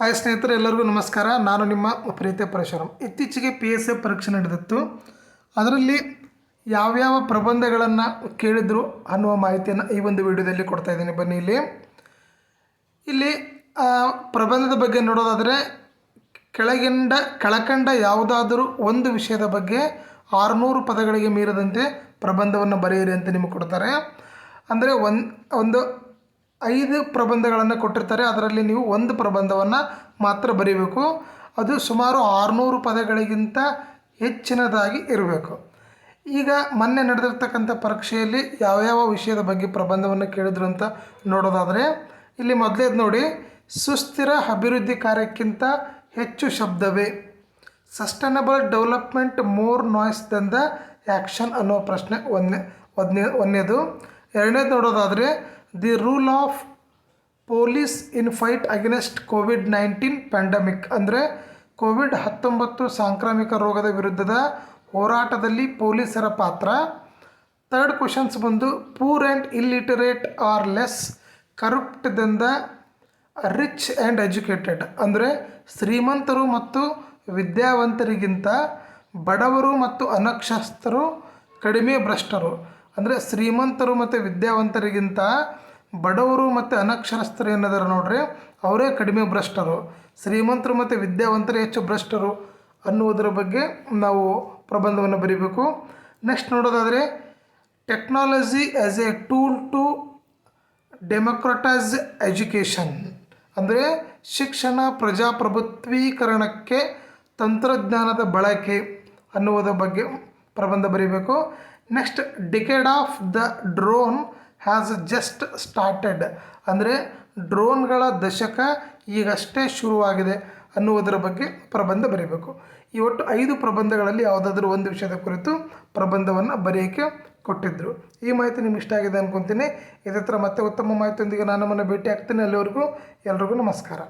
Hi ಸ್ನೇಹಿತರೆ, ಎಲ್ಲರಿಗೂ ನಮಸ್ಕಾರ. ನಾನು ನಿಮ್ಮ ಪ್ರೀತಿಯ ಪರಶುರಾಮ್. ಇತ್ತೀಚೆಗೆ ಪಿ ಎಸ್ ಎ ಪರೀಕ್ಷೆ ನಡೆದಿತ್ತು. ಅದರಲ್ಲಿ ಯಾವ್ಯಾವ ಪ್ರಬಂಧಗಳನ್ನು ಕೇಳಿದ್ರು ಅನ್ನುವ ಮಾಹಿತಿಯನ್ನು ಈ ಒಂದು ವಿಡಿಯೋದಲ್ಲಿ ಕೊಡ್ತಾ ಇದ್ದೀನಿ. ಬನ್ನಿ ಇಲ್ಲಿ. ಇಲ್ಲಿ ಪ್ರಬಂಧದ ಬಗ್ಗೆ ನೋಡೋದಾದರೆ, ಕೆಳಗಿಂದ, ಕೆಳಕಂಡ ಯಾವುದಾದರೂ ಒಂದು ವಿಷಯದ ಬಗ್ಗೆ ಆರುನೂರು ಪದಗಳಿಗೆ ಮೀರದಂತೆ ಪ್ರಬಂಧವನ್ನು ಬರೆಯಿರಿ ಅಂತ ನಿಮಗೆ ಕೊಡ್ತಾರೆ. ಅಂದರೆ ಒಂದು ಒಂದು ಐದು ಪ್ರಬಂಧಗಳನ್ನು ಕೊಟ್ಟಿರ್ತಾರೆ. ಅದರಲ್ಲಿ ನೀವು ಒಂದು ಪ್ರಬಂಧವನ್ನು ಮಾತ್ರ ಬರೀಬೇಕು. ಅದು ಸುಮಾರು ಆರುನೂರು ಪದಗಳಿಗಿಂತ ಹೆಚ್ಚಿನದಾಗಿ ಇರಬೇಕು. ಈಗ ಮೊನ್ನೆ ನಡೆದಿರ್ತಕ್ಕಂಥ ಪರೀಕ್ಷೆಯಲ್ಲಿ ಯಾವ್ಯಾವ ವಿಷಯದ ಬಗ್ಗೆ ಪ್ರಬಂಧವನ್ನು ಕೇಳಿದ್ರು ಅಂತ ನೋಡೋದಾದರೆ, ಇಲ್ಲಿ ಮೊದಲೇದು ನೋಡಿ, ಸುಸ್ಥಿರ ಅಭಿವೃದ್ಧಿ ಕಾರ್ಯಕ್ಕಿಂತ ಹೆಚ್ಚು ಶಬ್ದವೇ. Sustainable development more noise than the action ಅನ್ನೋ ಪ್ರಶ್ನೆ ಒಂದನೇ ಒಂದನೇ, ಒಂದನೇದು. ಎರಡನೇದು ನೋಡೋದಾದರೆ the rule of police in fight against covid nineteen pandemic ಅಂದರೆ ಕೋವಿಡ್ ಹತ್ತೊಂಬತ್ತು ಸಾಂಕ್ರಾಮಿಕ ರೋಗದ ವಿರುದ್ಧದ ಹೋರಾಟದಲ್ಲಿ ಪೊಲೀಸರ ಪಾತ್ರ. ಥರ್ಡ್ ಕ್ವಶನ್ಸ್ ಬಂದು poor and illiterate are less corrupt than rich and educated ಅಂದರೆ ಶ್ರೀಮಂತರು ಮತ್ತು ವಿದ್ಯಾವಂತರಿಗಿಂತ ಬಡವರು ಮತ್ತು ಅನಕ್ಷಸ್ಥರು ಕಡಿಮೆ ಭ್ರಷ್ಟರು. ಅಂದರೆ ಶ್ರೀಮಂತರು ಮತ್ತು ವಿದ್ಯಾವಂತರಿಗಿಂತ ಬಡವರು ಮತ್ತು ಅನಕ್ಷರಸ್ಥರು ಏನಿದ್ದಾರೆ ನೋಡ್ರಿ ಅವರೇ ಕಡಿಮೆ ಭ್ರಷ್ಟರು, ಶ್ರೀಮಂತರು ಮತ್ತು ವಿದ್ಯಾವಂತರು ಹೆಚ್ಚು ಭ್ರಷ್ಟರು ಅನ್ನುವುದರ ಬಗ್ಗೆ ನಾವು ಪ್ರಬಂಧವನ್ನು ಬರೀಬೇಕು. ನೆಕ್ಸ್ಟ್ ನೋಡೋದಾದರೆ technology as a tool to democratise education ಅಂದರೆ ಶಿಕ್ಷಣ ಪ್ರಜಾಪ್ರಭುತ್ವೀಕರಣಕ್ಕೆ ತಂತ್ರಜ್ಞಾನದ ಬಳಕೆ ಅನ್ನುವುದರ ಬಗ್ಗೆ ಪ್ರಬಂಧ ಬರೀಬೇಕು. Next decade of the drone has just started ಅಂದರೆ ಡ್ರೋನ್ಗಳ ದಶಕ ಈಗಷ್ಟೇ ಶುರುವಾಗಿದೆ ಅನ್ನುವುದರ ಬಗ್ಗೆ ಪ್ರಬಂಧ ಬರೀಬೇಕು. ಈ ಒಟ್ಟು ಐದು ಪ್ರಬಂಧಗಳಲ್ಲಿ ಯಾವುದಾದ್ರೂ ಒಂದು ವಿಷಯದ ಕುರಿತು ಪ್ರಬಂಧವನ್ನು ಬರೆಯೋಕ್ಕೆ ಕೊಟ್ಟಿದ್ದರು ಈ ಮಾಹಿತಿ ನಿಮ್ಗೆ ಇಷ್ಟ ಆಗಿದೆ ಅನ್ಕೊತೀನಿ. ಇದೇ ಥರ ಮತ್ತೆ ಉತ್ತಮ ಮಾಹಿತಿಯೊಂದಿಗೆ ನಾನು ನಮ್ಮನ್ನು ಭೇಟಿ ಆಗ್ತೀನಿ ಅಲ್ಲಿವರೆಗೂ ಎಲ್ರಿಗೂ ನಮಸ್ಕಾರ.